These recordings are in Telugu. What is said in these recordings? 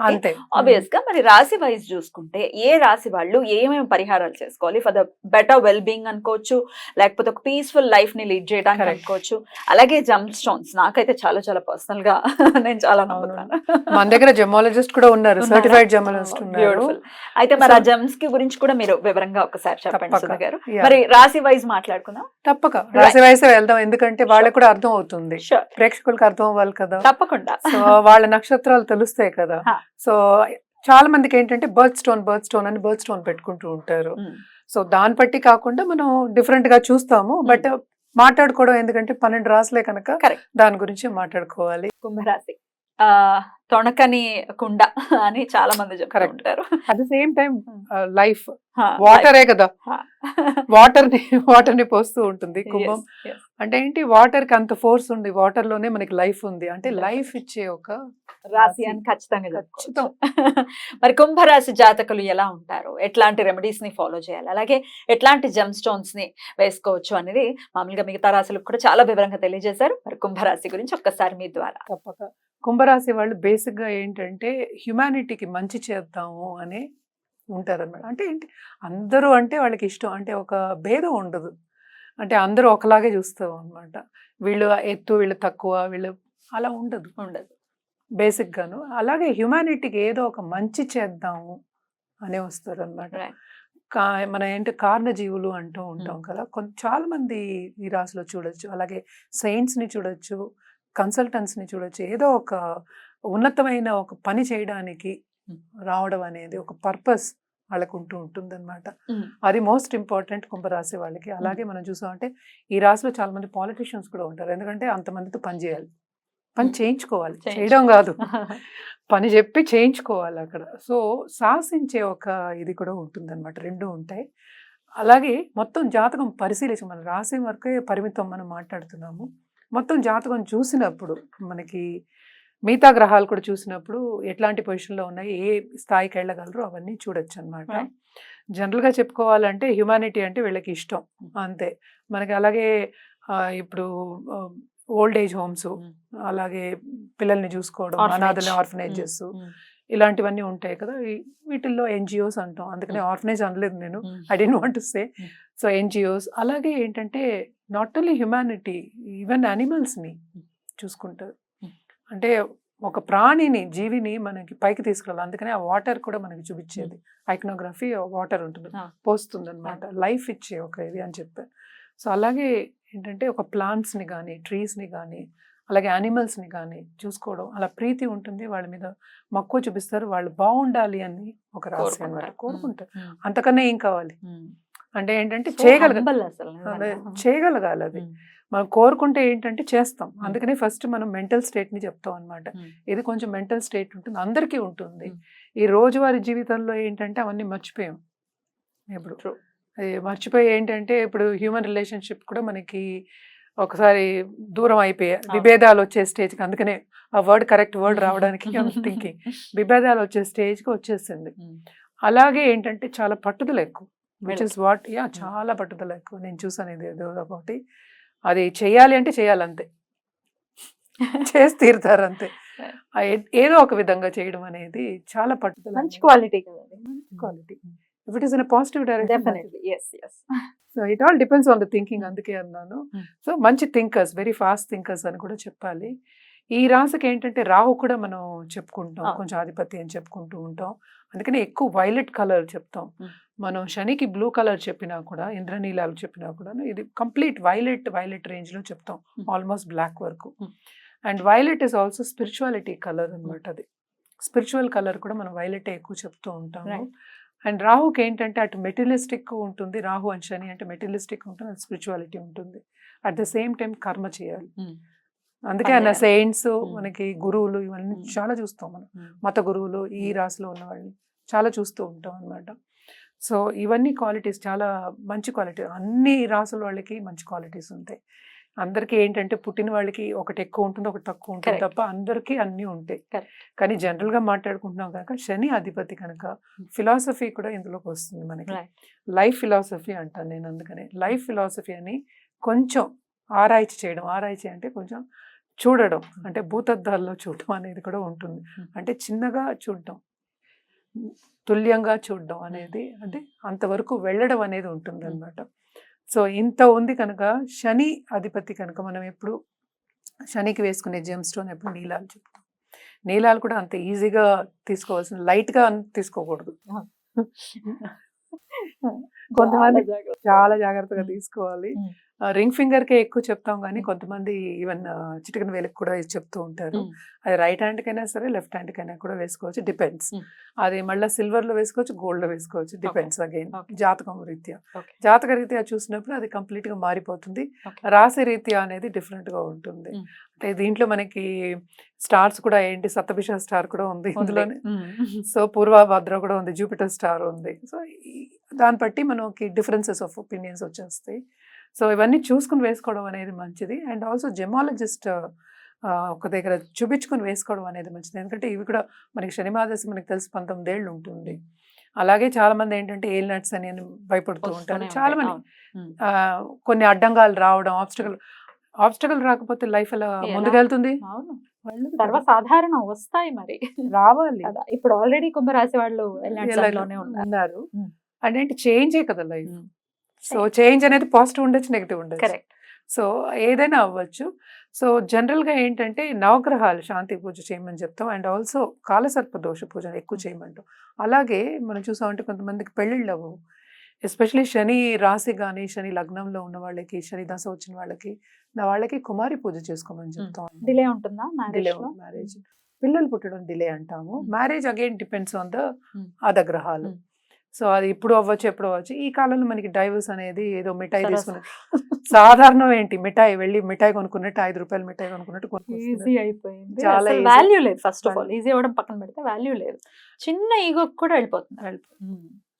అంతే. ఆబ్వియస్గా మరి రాశి వైజ్ చూసుకుంటే ఏ రాశి వాళ్ళు ఏమేమి పరిహారాలు చేసుకోవాలి? For the better well being అనుకోవచ్చు లేకపోతే ఒక పీస్ఫుల్ లైఫ్ని లీడ్ చేయడానికి. అనుకోవచ్చు. అలాగే జంప్ స్టోన్స్ నాకైతే చాలా చాలా పర్సనల్గా నేను చాలా. నమ్ముతాను. మన దగ్గర జెమాలజిస్ట్ కూడా ఉన్నారు? సర్టిఫైడ్ జెమాలజిస్ట్ ఉన్నారు. Beautiful. అయితే మరి ఆ జమ్స్కి గురించి కూడా మీరు వివరంగా ఒకసారి చెప్పండి గారు. మరి రాశి వైజ్ మాట్లాడుకుందాం? తప్పక. రాశి వయసే వెళ్దాం ఎందుకంటే వాళ్ళకి కూడా అర్థం అవుతుంది. ప్రేక్షకులకు అర్థం అవ్వాలి కదా. తప్పకుండా. వాళ్ళ నక్షత్రాలు తెలుస్తాయి కదా. సో చాలా మందికి ఏంటంటే బర్త్ స్టోన్ బర్త్ స్టోన్ అని బర్త్ స్టోన్ పెట్టుకుంటూ ఉంటారు. సో దాన్ని బట్టి కాకుండా మనం డిఫరెంట్గా చూస్తాము బట్ మాట్లాడుకోవడం ఎందుకంటే పన్నెండు రాసులే కనుక. దాని గురించి మాట్లాడుకోవాలి. కుంభరాశి. తొణకని కుండ అని చాలా మంది. ఉంటారు. At the same time life వాటరే కదా. వాటర్ని వాటర్ని పోస్తూ ఉంటుంది కుంభం. అంటే ఏంటి? వాటర్కి అంత ఫోర్స్ ఉంది. వాటర్లోనే మనకి లైఫ్ ఉంది. అంటే. లైఫ్ ఇచ్చే ఒక రాశి అని ఖచ్చితంగా. మరి కుంభరాశి జాతకులు ఎలా ఉంటారు? ఎట్లాంటి రెమెడీస్ని ఫాలో చేయాలి? అలాగే ఎట్లాంటి జమ్ స్టోన్స్ని వేసుకోవచ్చు అనేది మామూలుగా మిగతా రాశులకు కూడా చాలా వివరంగా తెలియజేశారు. మరి కుంభరాశి గురించి ఒక్కసారి మీ ద్వారా. తప్పక. కుంభరాశి వాళ్ళు బేసిక్గా ఏంటంటే హ్యుమానిటీకి మంచి చేద్దాము అని ఉంటారన్నమాట. అంటే ఏంటి? అందరూ అంటే వాళ్ళకి ఇష్టం. అంటే ఒక భేదం ఉండదు. అంటే అందరూ ఒకలాగే చూస్తాం అన్నమాట. వీళ్ళు ఎత్తు వీళ్ళు తక్కువ వీళ్ళు అలా ఉండదు. ఉండదు. బేసిక్ గాను అలాగే హ్యుమానిటీకి ఏదో ఒక మంచి చేద్దాము అనే వస్తారు అనమాట. కా మన ఏంటి? కారణజీవులు అంటూ ఉంటాం కదా. కొంత చాలా మంది ఈ రాశిలో చూడొచ్చు. అలాగే saints ని చూడొచ్చు. Consultants ని చూడొచ్చు. ఏదో ఒక ఉన్నతమైన ఒక పని చేయడానికి. రావడం అనేది ఒక పర్పస్ వాళ్ళకు ఉంటూ ఉంటుంది Mm. అది మోస్ట్ ఇంపార్టెంట్ కుంభరాశి వాళ్ళకి. అలాగే మనం చూసామంటే ఈ రాశిలో చాలా మంది పాలిటిషియన్స్ కూడా ఉంటారు. ఎందుకంటే అంతమందితో పని చేయాలి. పని. చేయించుకోవాలి. చేయించు- చేయడం కాదు. పని చెప్పి చేయించుకోవాలి అక్కడ. సో శాసించే ఒక ఇది కూడా ఉంటుందన్నమాట. రెండు ఉంటాయి. అలాగే మొత్తం జాతకం పరిశీలించి మన రాశి వరకే పరిమితం మనం మాట్లాడుతున్నాము. మొత్తం జాతకం చూసినప్పుడు మనకి మిగతా గ్రహాలు కూడా చూసినప్పుడు ఎట్లాంటి పొజిషన్లో ఉన్నాయి ఏ స్థాయికి వెళ్ళగలరు అవన్నీ చూడొచ్చు అనమాట. జనరల్గా చెప్పుకోవాలంటే హ్యుమానిటీ అంటే వీళ్ళకి ఇష్టం అంతే మనకి అలాగే ఇప్పుడు ఓల్డ్ ఏజ్ హోమ్స్. అలాగే పిల్లల్ని చూసుకోవడం. అనాథల ఆర్ఫనేజెస్. ఇలాంటివన్నీ ఉంటాయి కదా. వీటిల్లో ఎన్జిఓస్ అంటాం. అందుకనే. ఆర్ఫనేజ్ అనలేదు నేను. I don't want to say. So NGOs. అలాగే ఏంటంటే నాట్ ఓన్లీ హ్యుమానిటీ ఈవెన్ని చూసుకుంటారు. అంటే ఒక ప్రాణిని జీవిని మనకి పైకి తీసుకెళ్ళాలి అందుకనే ఆ వాటర్ కూడా మనకి చూపించేది. ఐకనోగ్రఫీ వాటర్ ఉంటుంది. పోస్తుంది అనమాట లైఫ్ ఇచ్చే ఒక ఇది అని చెప్పారు. సో అలాగే ఏంటంటే ఒక plants ని కానీ ని కానీ అలాగే animals ని కానీ చూసుకోవడం అలా ప్రీతి ఉంటుంది వాళ్ళ మీద మక్కువ చూపిస్తారు వాళ్ళు బాగుండాలి అని ఒక రాశి అనమాట కోరుకుంటారు. అంతకన్నా ఏం కావాలి. అంటే ఏంటంటే So చేయగలగ humble అసలు అదే, నిజంగా. చేయగలగాలి అది. మనం కోరుకుంటే ఏంటంటే చేస్తాం. అందుకనే ఫస్ట్ మనం మెంటల్ స్టేట్ని చెప్తాం అనమాట. ఇది కొంచెం మెంటల్ స్టేట్ ఉంటుంది అందరికీ ఉంటుంది. ఈ రోజువారీ జీవితంలో ఏంటంటే అవన్నీ మర్చిపోయాం. ఇప్పుడు మర్చిపోయి ఏంటంటే ఇప్పుడు హ్యూమన్ రిలేషన్షిప్ కూడా మనకి ఒకసారి దూరం అయిపోయాయి అవును. విభేదాలు వచ్చే స్టేజ్కి అందుకనే ఆ వర్డ్ కరెక్ట్ వర్డ్ రావడానికి థింకింగ్ విభేదాలు వచ్చే స్టేజ్కి వచ్చేసింది. అలాగే ఏంటంటే చాలా పట్టుదల ఎక్కువ. విచ్. ఇస్ వాట్ యా చాలా పట్టుదల ఎక్కువ. నేను చూసాను ఇది ఏదో ఒకటి. అది చేయాలి అంటే చేయాలి అంతే చేసి తీరుతారు అంతే. ఏదో ఒక విధంగా చేయడం అనేది చాలా పట్టుదల మంచి క్వాలిటీ కదా quality. If it is in positive direction so it all depends on the thinking అందుకే అన్నాను. సో మంచి థింకర్స్ వెరీ ఫాస్ట్ థింకర్స్ అని కూడా చెప్పాలి ఈ రాశికి ఏంటంటే రాహు కూడా మనం చెప్పుకుంటాం. కొంచెం ఆధిపత్యం అని చెప్పుకుంటూ ఉంటాం అందుకని ఎక్కువ వైలెట్ కలర్ చెప్తాం మ్మ్. మనం శనికి బ్లూ కలర్ చెప్పినా కూడా ఇంద్రనీలాలు చెప్పినా కూడా ఇది కంప్లీట్ వైలెట్ వైలెట్ రేంజ్లో చెప్తాం. ఆల్మోస్ట్ బ్లాక్ వరకు. And violet is also spirituality colour అన్నమాట అది స్పిరిచువల్ కలర్ కూడా మనం వైలెట్ ఎక్కువ చెప్తూ ఉంటాము. అండ్ రాహుకి ఏంటంటే అటు మెటీరియలిస్టిక్ ఉంటుంది రాహు అని శని అంటే మెటీరియలిస్టిక్ ఉంటుంది అది స్పిరిచువాలిటీ ఉంటుంది at the same time karma చేయాలి. అందుకే ఆయన. సెయింట్స్. మనకి గురువులు ఇవన్నీ. చాలా చూస్తాం మనం. మత గురువులు ఈ. రాశిలో ఉన్న వాళ్ళని చాలా చూస్తూ ఉంటాం అన్నమాట సో ఇవన్నీ క్వాలిటీస్ చాలా మంచి క్వాలిటీ అన్ని రాసుల వాళ్ళకి మంచి క్వాలిటీస్ ఉంటాయి అందరికీ ఏంటంటే పుట్టిన వాళ్ళకి ఒకటి ఎక్కువ ఉంటుంది ఒకటి తక్కువ ఉంటుంది తప్ప అందరికీ అన్నీ ఉంటాయి. కానీ జనరల్గా మాట్లాడుకుంటున్నాం కనుక శని అధిపతి కనుక ఫిలాసఫీ కూడా ఇందులోకి వస్తుంది మనకి. లైఫ్ ఫిలాసఫీ అంటాను నేను అందుకనే. లైఫ్ ఫిలాసఫీ అని కొంచెం ఆరాయిచి చేయడం ఆరాయిచి అంటే కొంచెం చూడడం అంటే భూతద్దాల్లో చూడటం అనేది కూడా ఉంటుంది. అంటే చిన్నగా చూడటం తుల్యంగా చూడడం అనేది అంటే అంతవరకు వెళ్ళడం అనేది ఉంటుంది అనమాట సో ఇంత ఉంది కనుక శని అధిపతి కనుక మనం ఎప్పుడు శనికి వేసుకునే జెమ్ స్టోన్ ఎప్పుడు నీలాలు చెప్తాం నీలాలు కూడా అంత ఈజీగా తీసుకోవాల్సిన లైట్గా తీసుకోకూడదు కొంతమంది చాలా జాగ్రత్త. చాలా జాగ్రత్తగా. తీసుకోవాలి. రింగ్ ఫింగర్ కే ఎక్కువ చెప్తాం కానీ. కొంతమంది ఈవెన్ చిటికన వేలకు కూడా చెప్తూ ఉంటారు. అది రైట్ హ్యాండ్ కైనా సరే లెఫ్ట్ హ్యాండ్ కైనా కూడా వేసుకోవచ్చు డిపెండ్స్. అది మళ్ళీ సిల్వర్లో వేసుకోవచ్చు గోల్డ్లో వేసుకోవచ్చు డిపెండ్స్ అగైన్. జాతకం రీత్యా. జాతక రీత్యా చూసినప్పుడు అది కంప్లీట్గా మారిపోతుంది. రాశి రీత్యా అనేది డిఫరెంట్గా ఉంటుంది. అంటే దీంట్లో మనకి స్టార్స్ కూడా ఏంటి సప్తభిష స్టార్ కూడా ఉంది. ఇందులోనే. సో పూర్వభద్ర కూడా ఉంది జూపిటర్ స్టార్ ఉంది సో దాన్ని బట్టి మనకి డిఫరెన్సెస్ ఆఫ్ ఒపీనియన్స్ వచ్చేస్తాయి సో ఇవన్నీ చూసుకుని వేసుకోవడం అనేది మంచిది అండ్ ఆల్సో జెమాలజిస్ట్ ఒక దగ్గర చూపించుకుని వేసుకోవడం అనేది మంచిది ఎందుకంటే ఇవి కూడా మనకి శనిమాదశి మనకి తెలిసి పంతొమ్మిది ఏళ్ళు ఉంటుంది అలాగే చాలా మంది ఏంటంటే ఏల్ నట్స్ అని భయపడుతూ ఉంటారు వస్తూనే చాలా ఉంటాయి. మంది అవును. మ్మ్. ఆ, కొన్ని అడ్డంగాలు రావడం ఆబ్స్టకల్ ఆబ్స్టకల్ రాకపోతే లైఫ్ ఎలా? ముందుకెళ్తుంది. సర్వసాధారణం వస్తాయి మరి రావాలి ఇప్పుడు ఆల్రెడీ కుంభరాశి వాళ్ళు ఉన్నారు. అంటే చేంజే కదా లైఫ్. సో చేంజ్ అనేది పాజిటివ్ ఉండొచ్చు నెగిటివ్ ఉండొచ్చు. కరెక్ట్ సో ఏదైనా అవ్వచ్చు. సో జనరల్గా ఏంటంటే నవగ్రహాలు శాంతి పూజ చేయమని చెప్తాం. అండ్ ఆల్సో కాలసర్ప దోష పూజ ఎక్కువ చేయమంటాం. అలాగే మనం చూసామంటే కొంతమందికి పెళ్ళిళ్ళు అవ్వవు. ఎస్పెషలీ శని రాశి కానీ శని లగ్నంలో ఉన్న వాళ్ళకి శని దశ వచ్చిన వాళ్ళకి వాళ్ళకి కుమారి పూజ చేసుకోమని చెప్తాం డిలే ఉంటుందా డిలే మ్యారేజ్ మ్యారేజ్ పిల్లలు పుట్టడం డిలే అంటాము. Hmm. Marriage again depends on the Hmm. అద గ్రహాలు Hmm. సో అది ఇప్పుడు అవ్వచ్చు ఎప్పుడు అవ్వచ్చు ఈ కాలంలో మనకి డైవర్స్ అనేది ఏదో మిఠాయి సరస. తీసుకుని సాధారణం ఏంటి మిఠాయి వెళ్ళి మిఠాయి కొనుక్కున్నట్టు ఐదు రూపాయలు మిఠాయి కొనుక్కున్నట్టు ఈజీ. అయిపోయింది చాలా. వాల్యూ లేదు ఫస్ట్ ఆఫ్ ఆల్. ఈజీ అవ్వడం పక్కన పెడితే వాల్యూ లేదు చిన్న ఈగో కూడా వెళ్ళిపోతుంది వెళ్ళిపో-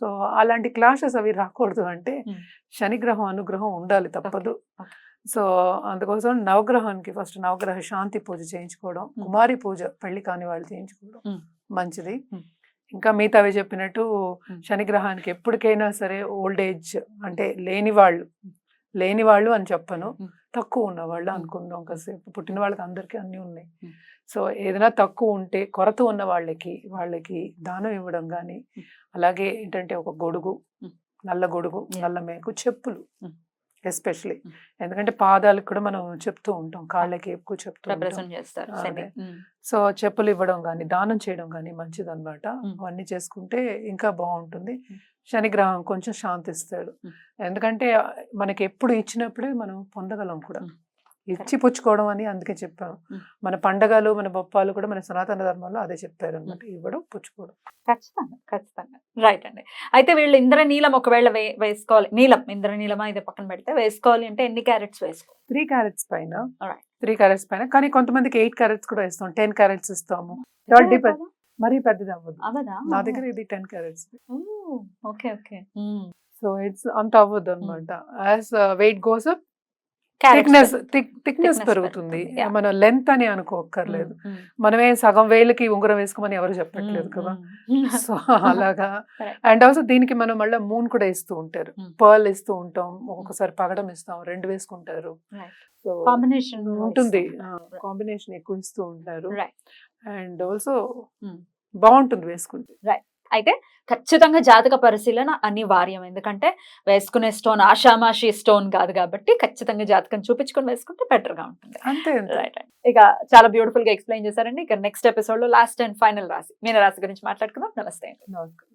సో అలాంటి క్లాషెస్ అవి రాకూడదు అంటే. శనిగ్రహం అనుగ్రహం ఉండాలి తప్పదు. సో అందుకోసం నవగ్రహానికి ఫస్ట్ నవగ్రహ శాంతి పూజ చేయించుకోవడం. కుమారి పూజ పెళ్ళి కాని వాళ్ళు చేయించుకోవడం. మంచిది. ఇంకా మిగతావి చెప్పినట్టు. శనిగ్రహానికి ఎప్పటికైనా సరే ఓల్డ్ ఏజ్ అంటే లేని వాళ్ళు లేని వాళ్ళు అని చెప్పను. తక్కువ ఉన్న వాళ్ళు Hmm. అనుకుందాం కాసేపు పుట్టిన వాళ్ళకి అందరికీ అన్నీ ఉన్నాయి. సో ఏదైనా తక్కువ ఉంటే కొరత ఉన్న వాళ్ళకి వాళ్ళకి దానం ఇవ్వడం కానీ. అలాగే ఏంటంటే ఒక గొడుగు. నల్ల గొడుగు. నల్ల మేకు చెప్పులు. ఎస్పెషలీ. ఎందుకంటే పాదాలకు కూడా మనం చెప్తూ ఉంటాం కాళ్ళకి ఎక్కువ చెప్తూ. సో చెప్పులు ఇవ్వడం కానీ దానం చేయడం కానీ మంచిది అనమాట. అవన్నీ చేసుకుంటే ఇంకా బాగుంటుంది. శనిగ్రహం కొంచెం శాంతిస్తాడు. ఎందుకంటే మనకి ఎప్పుడు ఇచ్చినప్పుడే మనం పొందగలం కూడా. ఇచ్చి పుచ్చుకోవడం అని అందుకే చెప్పాను. మన పండగలు మన బొప్పాలు కూడా మన సనాతన ధర్మంలో అదే చెప్పారు అనమాట ఇవ్వడం పుచ్చుకోవడం. ఖచ్చితంగా ఖచ్చితంగా. రైట్ అండి. అయితే వీళ్ళు ఇంద్రనీలం ఒకవేళ వేసుకోవాలి. నీలం ఇంద్రనీలమా ఇది పక్కన పెడితే వేసుకోవాలి అంటే ఎన్ని క్యారెట్స్ వేసుకోవాలి? త్రీ క్యారెట్స్ పైన. త్రీ క్యారెట్స్ పైన. కానీ కొంతమందికి ఎయిట్ క్యారెట్స్ కూడా ఇస్తాం టెన్ క్యారెట్స్ ఇస్తాము? మరీ పెద్దది అవ్వదు. నా దగ్గర ఇది ten carats. Okay okay. So it's అంత అవ్వదు అనమాట as weight goes up thickness thickness పెరుగుతుంది. మన లెంత్ అని అనుకోక్కర్లేదు. ఉమ్, ఉమ్. మనమే సగం వేలకి ఉంగరం వేసుకోమని ఎవరు చెప్పట్లేదు ఉమ్, కదా. సో అలాగా. అండ్ ఆల్సో దీనికి మనం మళ్ళీ మూన్ కూడా ఇస్తూ ఉంటారు. పర్ల్ ఇస్తూ ఉంటాం. ఒక్కొక్కసారి పగడం ఇస్తాం. రెండు వేసుకుంటారు. కాంబినేషన్ ఉంటుంది. కాంబినేషన్ ఎక్కువ ఇస్తూ ఉంటారు. And also. బాగుంటుంది వేసుకుంటే. అయితే ఖచ్చితంగా జాతక పరిశీలన అనివార్యం. ఎందుకంటే వేసుకునే స్టోన్ ఆషామాషి స్టోన్ కాదు కాబట్టి ఖచ్చితంగా జాతకం చూపించుకొని వేసుకుంటే బెటర్గా ఉంటుంది. అంతే రైట్ ఇక చాలా బ్యూటిఫుల్గా ఎక్స్ప్లెయిన్ చేశారండి. ఇక నెక్స్ట్ ఎపిసోడ్లో లాస్ట్ అండ్ ఫైనల్ రాశి మీన రాశి గురించి మాట్లాడుకుందాం. నమస్తే నమస్కారం.